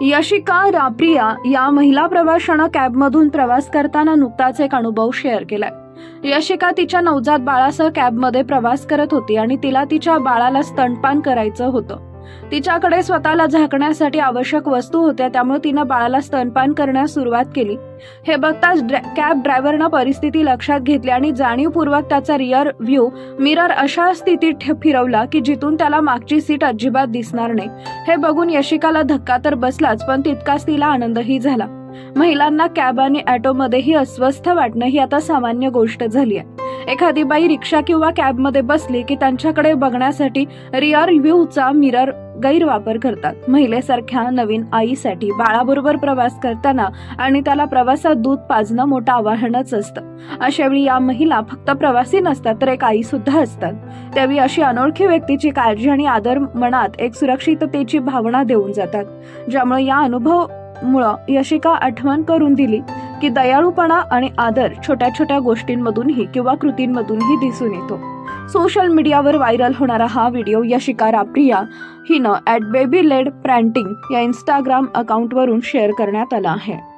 यशिका राप्रिया या महिला प्रवाशानं कॅबमधून प्रवास करताना नुकताच एक अनुभव शेअर केलाय. यशिका तिच्या नवजात बाळासह कॅबमध्ये प्रवास करत होती आणि तिला तिच्या बाळाला स्तनपान करायचं होतं. तिच्याकडे स्वतःला झाकण्यासाठी आवश्यक वस्तू होत्या त्यामुळे तिनं बाळाला स्तनपान करण्यास सुरुवात केली. हे बघताच ड्रा- कॅब ड्रायव्हरनं परिस्थिती लक्षात घेतली आणि जाणीवपूर्वक त्याचा रिअर व्ह्यू मिरर अशा स्थितीत फिरवला की जिथून त्याला मागची सीट अजिबात दिसणार नाही. हे बघून यशिकाला धक्का तर बसलाच पण तितकाच तिला आनंदही झाला. महिलांना कॅब आणि ऑटोमध्येही अस्वस्थ वाटणं ही आता सामान्य गोष्ट झाली आहे एखादी बाई रिक्षा किंवा कॅबमध्ये बसली की त्यांच्याकडे बघण्यासाठी रिअर व्ह्यूचा मिरर गैरवापर करतात. महिलेसारख्या नवीन आईसाठी बाळाबरोबर प्रवास करताना आणि त्याला प्रवासात दूध पाजणं मोठं आव्हानच असतं. अशावेळी या महिला फक्त प्रवासी नसतात तर एक आई सुद्धा असतात. त्यावेळी अशी अनोळखी व्यक्तीची काळजी आणि आदर मनात एक सुरक्षिततेची भावना देऊन जातात. ज्यामुळे या अनुभव मुळे यशिका आठवण करून दिली. की दयाळूपणा आणि आदर छोट्या छोट्या गोष्टींमधूनही किंवा कृतींमधूनही दिसून येतो. सोशल मीडियावर व्हायरल होणारा हा व्हिडिओ या शिकारा प्रिया हिनं ॲट बेबी लेड प्रँटिंग या इंस्टाग्राम अकाउंटवरून शेअर करण्यात आला आहे.